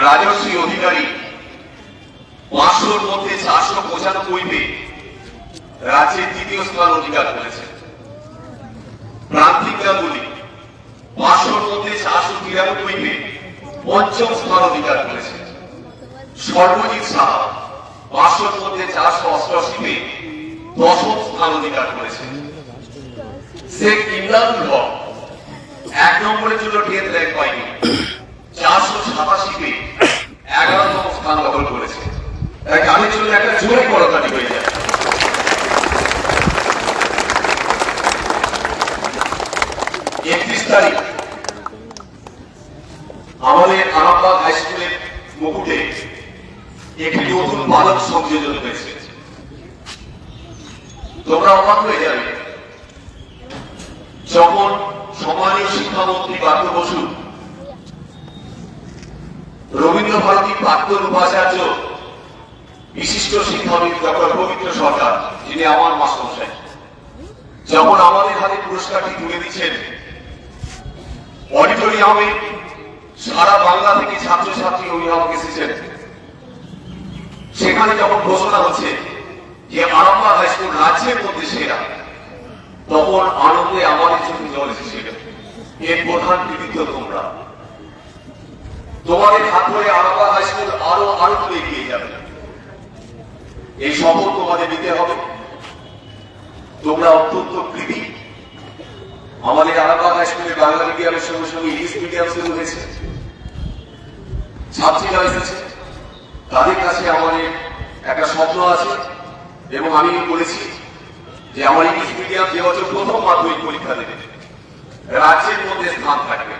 রাজশ্রী অধিকারী পাঁচশোর মধ্যে চারশো পঁচানব্বই পেয়ে রাজ্যের দ্বিতীয় স্থান অধিকার করেছে। প্রান্তিক গাঙ্গুলি পাঁচশোর মধ্যে চারশো তিরানব্বই পঞ্চম স্থান অধিকার করেছে। সর্বজিৎ সাহা পাঁচশোর মধ্যে চারশো অষ্টআশি দশম স্থান অধিকার করেছে। শেখ ইমরানুল হক, এক নম্বরের জন্য টেন্থ র্যাঙ্ক পায়নি চারশো সাতাশি পেয়ে এগারোতম স্থান দখল করেছে। তাই একটা জোরে করতালি হয়ে যায়। একত্রিশ তারিখ, আমাদের আরামবাগ হাই স্কুলের মুকুটে একটি নতুন বালক সংযোজন হয়েছে। তোমরা অবাক হয়ে যাবে, যখন সম্মানীয় শিক্ষামন্ত্রী পার্থ বসু রবীন্দ্র ভারতী প্রাক্তন উপাচার্য বিশিষ্ট শিক্ষাবিদ ডক্টর পবিত্র সরকার, যিনি আমার মাস্টারমশাই। যখন আমাদের হাতে পুরস্কারটি তুলে দিচ্ছেন অডিটোরিয়ামে সারা বাংলা থেকে ছাত্রছাত্রী অভিভাবক এসেছেন। সেখানে যখন ঘোষণা হচ্ছে যে আরামবাগ হাইস্কুল রাজ্যের মধ্যে সেরা, তখন আনন্দে আমাদের চোখে জল এসেছিল। এর প্রধান কৃতিত্ব তোমরা। তোমাদের হাত ধরে আরামবাগ হাই আরও আরও দূরে এগিয়ে যাবে। এই শপথ তোমাদের নিতে হবে। তোমরা অত্যন্ত কৃতি। আমাদের আরামবাগ হাই বাংলা মিডিয়ামের সঙ্গে সঙ্গে ইংলিশ মিডিয়াম শুরু হয়েছে। ছাত্রীরা এসেছে তাদের কাছে আমাদের একটা স্বপ্ন আছে এবং আমি বলেছি যে আমার ইংলিশ মিডিয়াম যে বছর প্রথম মাধ্যমিক পরীক্ষা দেবে, রাজ্যের মধ্যে স্থান থাকবে।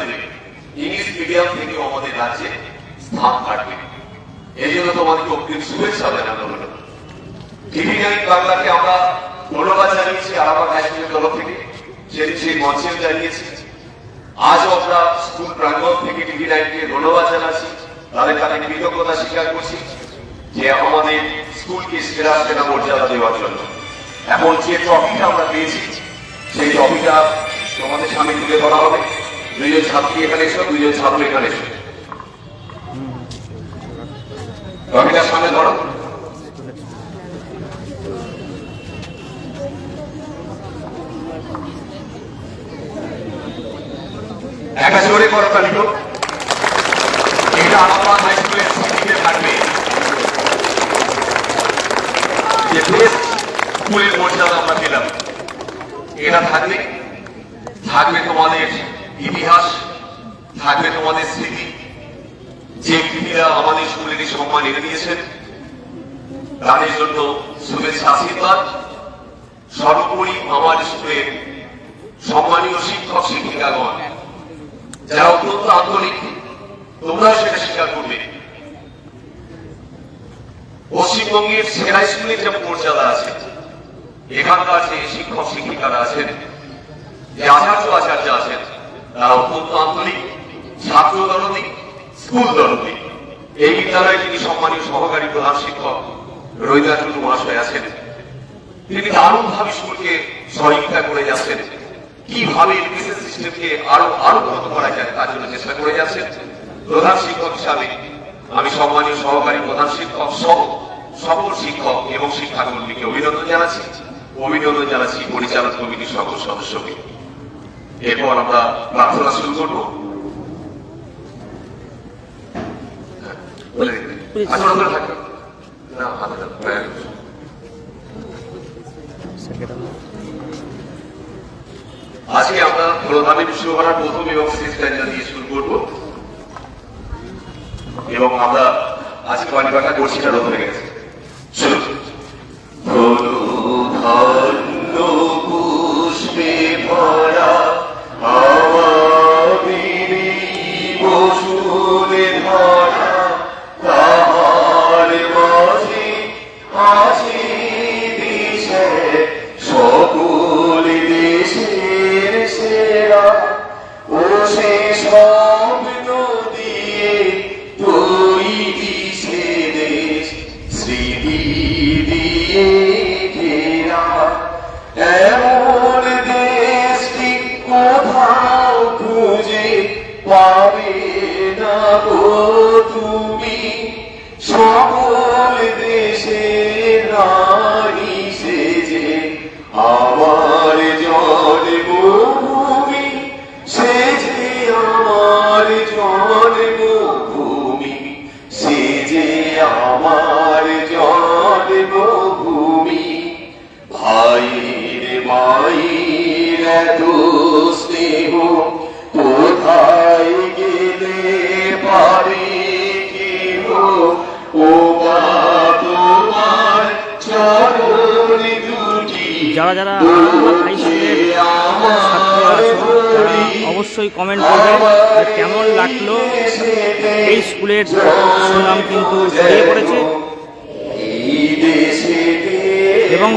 থেকে ইংলিশ মিডিয়াম থেকেও আমাদের রাজ্যে এই জন্য তোমাদেরকে অগ্রিম শুভেচ্ছা জানানো আমরা ধন্যবাদ জানিয়েছি হাই স্কুলের তরফ থেকে সেদিন সেই মঞ্চেও জানিয়েছি। আজও আমরা স্কুল প্রাঙ্গণ থেকে টিভি নাইনকে ধন্যবাদ জানাচ্ছি, তাদের কাছে কৃতজ্ঞতা স্বীকার করছি যে আমাদের স্কুলকে সেরা সেরা মর্যাদা দেওয়ার জন্য। এখন যে ট্রফিটা আমরা পেয়েছি, সেই ট্রফিটা তোমাদের সামনে তুলে ধরা হবে। দুইজন ছাত্রী এখানে এসো, দুইজন ছাত্র এখানে এসো। ট্রফিটার সামনে ধরো। একটা জোরে করো তালিক এটা থাকবে। স্কুলের মর্যাদা আমরা পেলাম। এটা থাকবে থাকবে তোমাদের ইতিহাস, থাকবে তোমাদের স্মৃতি। যে কৃতিরা আমাদের স্কুলের সম্মান এনে দিয়েছেন, তাদের জন্য শুভেচ্ছা, আশীর্বাদ। সর্বোপরি আমার স্কুলের সম্মানীয় শিক্ষক, শিক্ষিকাগণ যারা অত্যন্ত আন্তরিক, তোমরা সেটা স্বীকার করবে। পশ্চিমবঙ্গের সেরা স্কুলের যে মর্যাদা আছে, এখানকার যে শিক্ষক শিক্ষিকারা আছেন, যে আচার্য আচার্য আছেন, তারা অত্যন্ত আন্তরিক, ছাত্র দরদি স্কুল দরদি এই বিদ্যালয়ে যিনি সম্মানীয় সহকারী প্রধান শিক্ষক রবীন্দ্রনাথ মহাশয় আছেন, তিনি দারুণ ভাবে স্কুলকে সহযোগিতা করে যাচ্ছেন। কীভাবে এডুকেশন সিস্টেমকে আরও আরও উন্নত করা যায় তার জন্য চেষ্টা করে যাচ্ছেন প্রধান শিক্ষক হিসাবে আমি সম্মানীয় সহকারী প্রধান শিক্ষক সহ সকল শিক্ষক এবং শিক্ষাকর্মীকে অভিনন্দন জানাচ্ছি। অভিনন্দন জানাচ্ছি পরিচালক কমিটির সকল সদস্যকে। এরপর আমরা প্রার্থনা শুরু করব। হ্যাঁ, না, হাতে দাও, হয়ে গেছে। আজকে আমরা প্রধান বিশ্বভারত প্রথম এবং শেষ শুরু করব। এবং আমরা আজকে পানিপাটা করছি না হয়ে গেছে। অবশ্যই কমেন্ট করবে যে কেমন লাগল এই স্কুলের সুনাম কিন্তু ছড়িয়ে পড়েছে এবং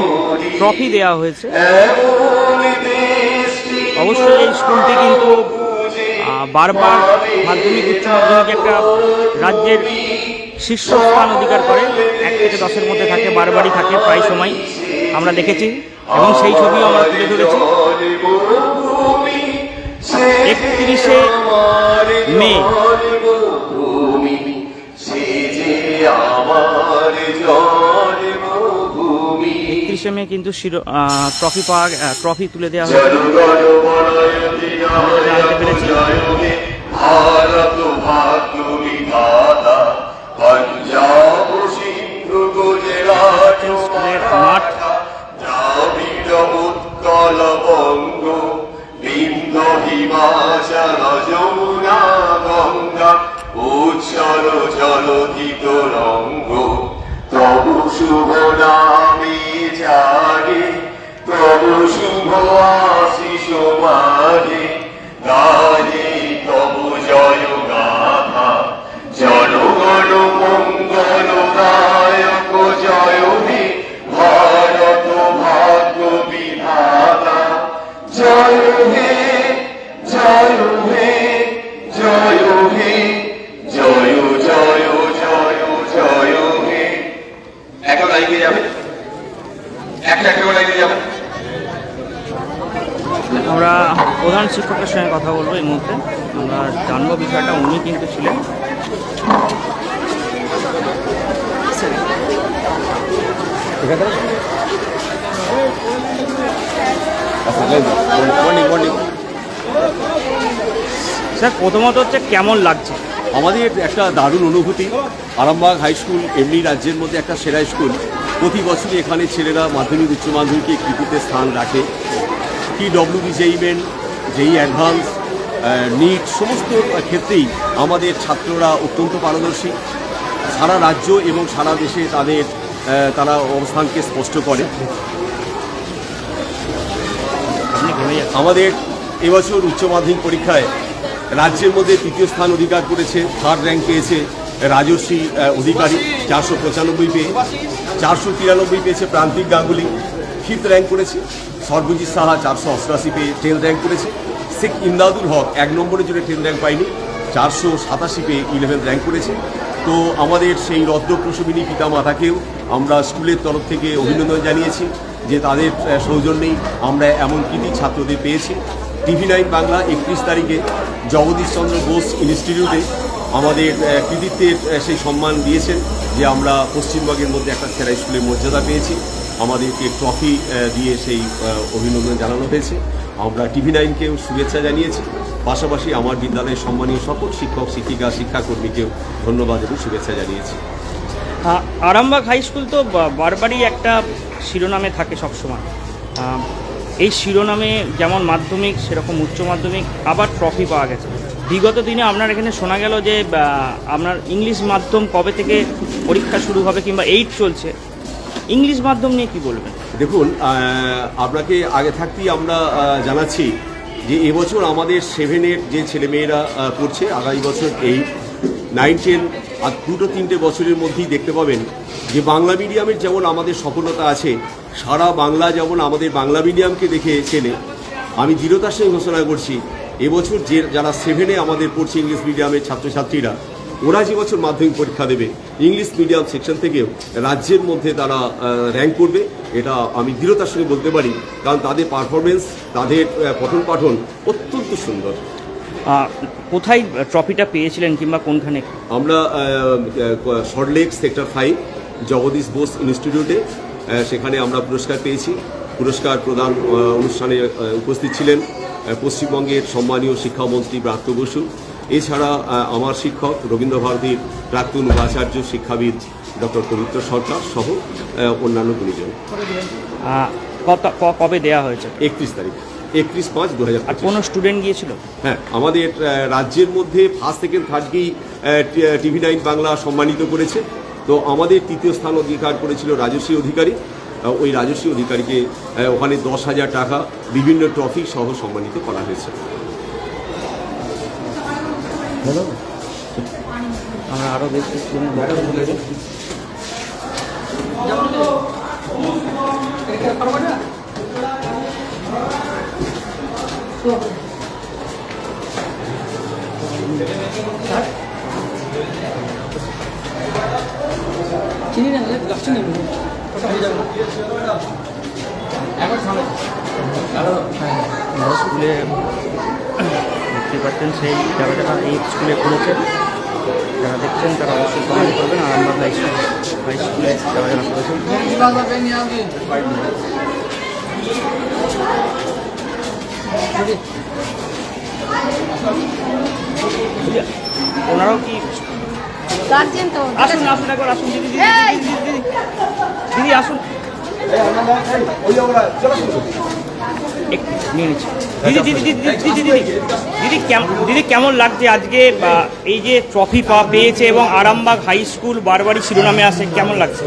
ট্রফি দেওয়া হয়েছে। অবশ্যই এই স্কুলটি কিন্তু বারবার মাধ্যমিক উচ্চ মাধ্যমিক একটা রাজ্যের শীর্ষস্থান অধিকার করে। এক থেকে দশের মধ্যে থাকে, বারবারই থাকে, প্রায় সময় আমরা দেখেছি। এবং সেই ছবিও আমরা তুলে ধরেছি। একত্রিশে মে। একত্রিশে মে কিন্তু ট্রফি পাওয়া ট্রফি তুলে দেওয়া হয়েছে। জনগণ বলয়তি জানতে হিমাচল যমুনা গঙ্গা রঙ্গ। তবু শুভ নামে জাগে তবু শুভ আশিস মাগে গায়ে জয় গাথা জনগণ মঙ্গল দায়ক একটা যাবে। একটা একটা যাবে। আমরা প্রধান শিক্ষকের সঙ্গে কথা বলব এই মুহূর্তে। আমরা জানব বিষয়টা, উনি কিন্তু ছিলেন। স্যার, প্রথমত হচ্ছে কেমন লাগছে? আমাদের একটা দারুণ অনুভূতি। আরামবাগ হাই স্কুল, এমনি রাজ্যের মধ্যে একটা সেরা স্কুল। প্রতি বছরই এখানে ছেলেরা মাধ্যমিক, উচ্চ মাধ্যমিকে কৃতিতে স্থান রাখে। কি ডব্লিউবি জেইমেন যেই অ্যাডভান্স নিট, সমস্ত ক্ষেত্রেই আমাদের ছাত্ররা অত্যন্ত পারদর্শী। সারা রাজ্য এবং সারা দেশে তাদের তারা অবস্থানকে স্পষ্ট করে। আমাদের এবছর উচ্চ মাধ্যমিক পরীক্ষায় রাজ্যের মধ্যে তৃতীয় স্থান অধিকার করেছে থার্ড র্যাঙ্ক পেয়েছে রাজস্বী অধিকারী চারশো পঁচানব্বই পেয়ে, চারশো তিরানব্বই পেয়েছে প্রান্তিক গাঙ্গুলি ফিফথ র্যাঙ্ক করেছে সর্বজিৎ সাহা চারশো অষ্টআশি পেয়ে টেন্থ র্যাঙ্ক করেছে। শেখ ইমদাদুল হক এক নম্বরের জন্য টেন্থ র্যাঙ্ক পায়নি, চারশো সাতাশি পেয়ে ইলেভেন্থ র্যাঙ্ক করেছে। তো আমাদের সেই রত্ন প্রসবিনী পিতা মাতাকেও আমরা স্কুলের তরফ থেকে অভিনন্দন জানিয়েছি যে তাদের সৌজন্যেই আমরা এমন কৃতি ছাত্রদের পেয়েছি। টিভি নাইন বাংলা একত্রিশ তারিখে জগদীশচন্দ্র বোস ইনস্টিটিউটে আমাদের কৃতিত্বের সেই সম্মান দিয়েছেন যে আমরা পশ্চিমবঙ্গের মধ্যে একটা সেরা স্কুলের মর্যাদা পেয়েছি। আমাদেরকে ট্রফি দিয়ে সেই অভিনন্দন জানানো হয়েছে। আমরা টিভি নাইনকেও শুভেচ্ছা জানিয়েছি। পাশাপাশি আমার বিদ্যালয়ের সম্মানীয় সকল শিক্ষক, শিক্ষিকা, শিক্ষাকর্মীকেও ধন্যবাদ এবং শুভেচ্ছা জানিয়েছি। আরামবাগ হাই স্কুল তো বারবারই একটা শিরোনামে থাকে সবসময়। এই শিরোনামে যেমন মাধ্যমিক, সেরকম উচ্চ মাধ্যমিক, আবার ট্রফি পাওয়া গেছে। বিগত দিনে আপনার এখানে শোনা গেল যে আপনার ইংলিশ মাধ্যম কবে থেকে পরীক্ষা শুরু হবে কিংবা এইট চলছে? ইংলিশ মাধ্যম নিয়ে কি বলবেন? দেখুন আপনাকে আগে থাকতেই আমরা জানাচ্ছি যে এবছর আমাদের সেভেনের যে ছেলেমেয়েরা পড়ছে, আগামী বছর এই নাইন টেন আর দুটো তিনটে বছরের মধ্যেই দেখতে পাবেন যে বাংলা মিডিয়ামের যেমন আমাদের সফলতা আছে সারা বাংলা যেমন আমাদের বাংলা মিডিয়ামকে দেখে চেনে আমি দৃঢ়তার সঙ্গে ঘোষণা করছি এবছর যে যারা সেভেনে আমাদের পড়ছে ইংলিশ মিডিয়ামের ছাত্রছাত্রীরা ওরা যে বছর মাধ্যমিক পরীক্ষা দেবে ইংলিশ মিডিয়াম সেকশন থেকেও রাজ্যের মধ্যে তারা র্যাঙ্ক করবে এটা আমি দৃঢ়তার সঙ্গে বলতে পারি কারণ তাদের পারফরমেন্স তাদের পঠন পাঠন অত্যন্ত সুন্দর। কোথায় ট্রফিটা পেয়েছিলেন কিংবা কোনখানে? আমরা সল্টলেক সেক্টর ফাইভ জগদীশ বোস ইনস্টিটিউটে সেখানে আমরা পুরস্কার পেয়েছি। পুরস্কার প্রদান অনুষ্ঠানে উপস্থিত ছিলেন পশ্চিমবঙ্গের সম্মানীয় শিক্ষামন্ত্রী ব্রাত্য বসু। এছাড়া আমার শিক্ষক রবীন্দ্র ভারতীর প্রাক্তন উপাচার্য শিক্ষাবিদ ডক্টর পবিত্র সরকার সহ অন্যান্য গুণীজন। কবে দেয়া হয়েছে? একত্রিশ তারিখ একত্রিশ পাঁচ দু হাজার কোনো স্টুডেন্ট গিয়েছিল? হ্যাঁ আমাদের রাজ্যের মধ্যে ফার্স্ট সেকেন্ড থার্ডকেই টিভি নাইন বাংলা সম্মানিত করেছে। তো আমাদের তৃতীয় স্থান অধিকার করেছিল রাজস্বী অধিকারী। ওই রাজস্বী অধিকারীকে ওখানে দশ হাজার টাকা বিভিন্ন ট্রফি সহ সম্মানিত করা হয়েছে। আমরা আরও। চিনি না গাছটা নেব ওটা হয়ে যাবে স্কুলে দেখতে পাচ্ছেন সেই যারা এই স্কুলে পড়েছেন যারা দেখছেন তারা অবশ্যই কমেন্ট করবেন আর আমরা হাই স্কুল হাই স্কুলে যারা যারা পড়েছেন ওনারাও কি গার্জেন তো আসুন আসুন একবার আসুন দিদি দিদি দিদি, আসুন দিদি দিদি দিদি দিদি দিদি দিদি দিদি কেমন দিদি কেমন লাগছে আজকে এই যে ট্রফি পা পেয়েছে এবং আরামবাগ হাই স্কুল বারবারই শিরোনামে আসে কেমন লাগছে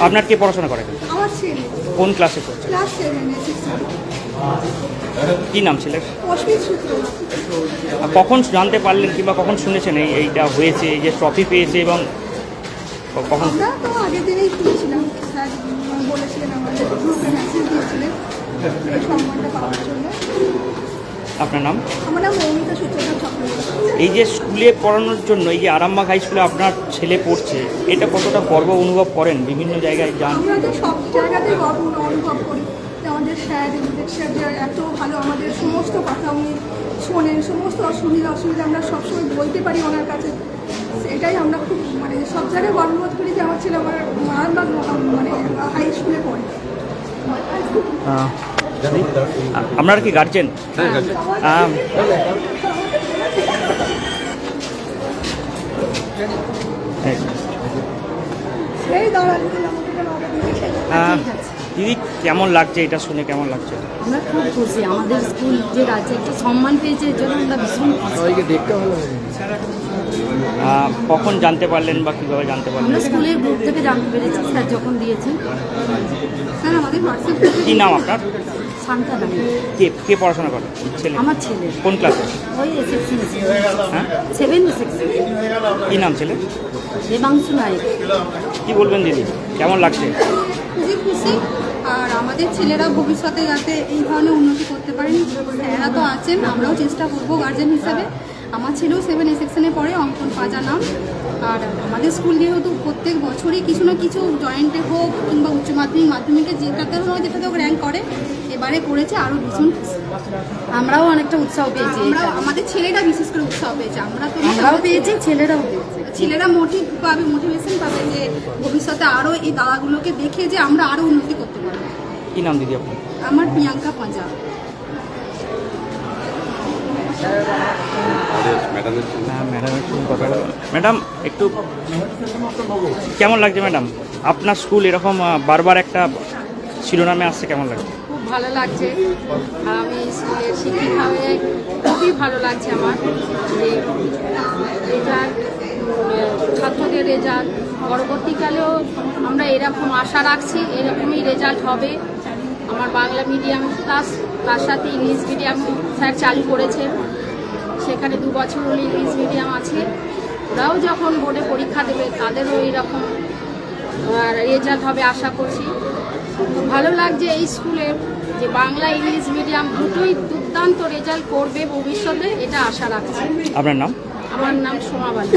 আপনার কে পড়াশোনা করে কোন ক্লাসে পড়ছে কি নাম ছেলের? আর কখন জানতে পারলেন কিংবা কখন শুনেছেন এই এইটা হয়েছে এই যে ট্রফি পেয়েছে এবং কখন? আপনার নাম? এই যে স্কুলে পড়ানোর জন্য এই যে আরামবাগ হাই স্কুলে আপনার ছেলে পড়ছে এটা কতটা গর্ব অনুভব করেন? বিভিন্ন জায়গায় যান। সব জায়গাতে গর্ব অনুভব করি। আমাদের স্যার ইংরেজ স্যার যে এত ভালো আমাদের সমস্ত কথা উনি শোনেন সমস্ত অসুবিধা অসুবিধা আমরা সবসময় বলতে পারি ওনার কাছে। এটাই আমরা খুব মানে সব জায়গায় গর্ববোধ করি যে আমার ছেলে আমার আরামবাগ মানে হাই স্কুলে পড়ে। আপনার কি গার্জেন সেই দাঁড়ালে দিদি কেমন লাগছে এটা শুনে কেমন লাগছে? আমরা খুব খুশি। আমাদের স্কুল যে রাজ্যে একটা সম্মান পেয়েছে এর জন্য আমরা ভীষণ সবাইকে দেখতে ভালো কখন জানতে পারলেন বা কীভাবে জানতে পারলেন? আমরা স্কুলের গ্রুপ থেকে জানতে পেরেছি স্যার যখন দিয়েছেন। স্যার আমাদের হোয়াটসঅ্যাপ কি নাম আপনার? কে কে পড়াশোনা করে? ছেলে। আমার ছেলে। কোন ক্লাসে? ওই এসএসসি হ্যাঁ? সেভেন সিক্স কি নাম ছেলে? দেবাংশু নায়ক। কি বলবেন দিদি? কেমন লাগছে? খুবই খুশি। আর আমাদের ছেলেরা ভবিষ্যতে যাতে এই ধরনের উন্নতি করতে পারেন স্যারেরা তো আছেন আমরাও চেষ্টা করব গার্জেন হিসাবে। আমার ছেলেও সেভেন এ সেকশনে পড়ে অঙ্কন পাজা নাম। আর আমাদের স্কুল যেহেতু প্রত্যেক বছরই কিছু না কিছু জয়েন্টে হোক কিংবা উচ্চ মাধ্যমিক মাধ্যমিকে যেটাতে হোক যেটাতে হোক র্যাঙ্ক করে এবারে করেছে আরও ভীষণ আমরাও অনেকটা উৎসাহ পেয়েছি আমাদের ছেলেরা বিশেষ করে উৎসাহ পেয়েছে। আমরা তো আমরাও পেয়েছি ছেলেরাও পেয়েছে। ছেলেরা মোটিভ পাবে মোটিভেশন পাবে যে ভবিষ্যতে আরও এই দাদাগুলোকে দেখে যে আমরা আরও উন্নতি করতে পারব। কি নাম দিদি আপনার? আমার প্রিয়াঙ্কা পাঁজা ম্যাডাম, একটু কেমন লাগছে ম্যাডাম? আপনার স্কুল এরকম বারবার একটা শিরোনামে আসছে, কেমন লাগছে? খুব ভালো লাগছে। আমি স্কুলের শিক্ষিকা হয়ে খুবই ভালো লাগছে আমার। যে রেজাল্ট ছাত্রদের রেজাল্ট, পরবর্তীকালেও আমরা এরকম আশা রাখছি, এরকমই রেজাল্ট হবে। আমার বাংলা মিডিয়াম প্লাস তার সাথে ইংলিশ মিডিয়াম স্যার চালু করেছেন। সেখানে দু বছর উনি ইংলিশ মিডিয়াম আছে। ওরাও যখন বোর্ডে পরীক্ষা দেবে তাদেরও এইরকম রেজাল্ট হবে আশা করছি। ভালো লাগছে এই স্কুলে যে বাংলা ইংলিশ মিডিয়াম দুটোই দুর্দান্ত রেজাল্ট করবে ভবিষ্যতে এটা আশা রাখছি। আপনার নাম? আমার নাম সোমা বালি।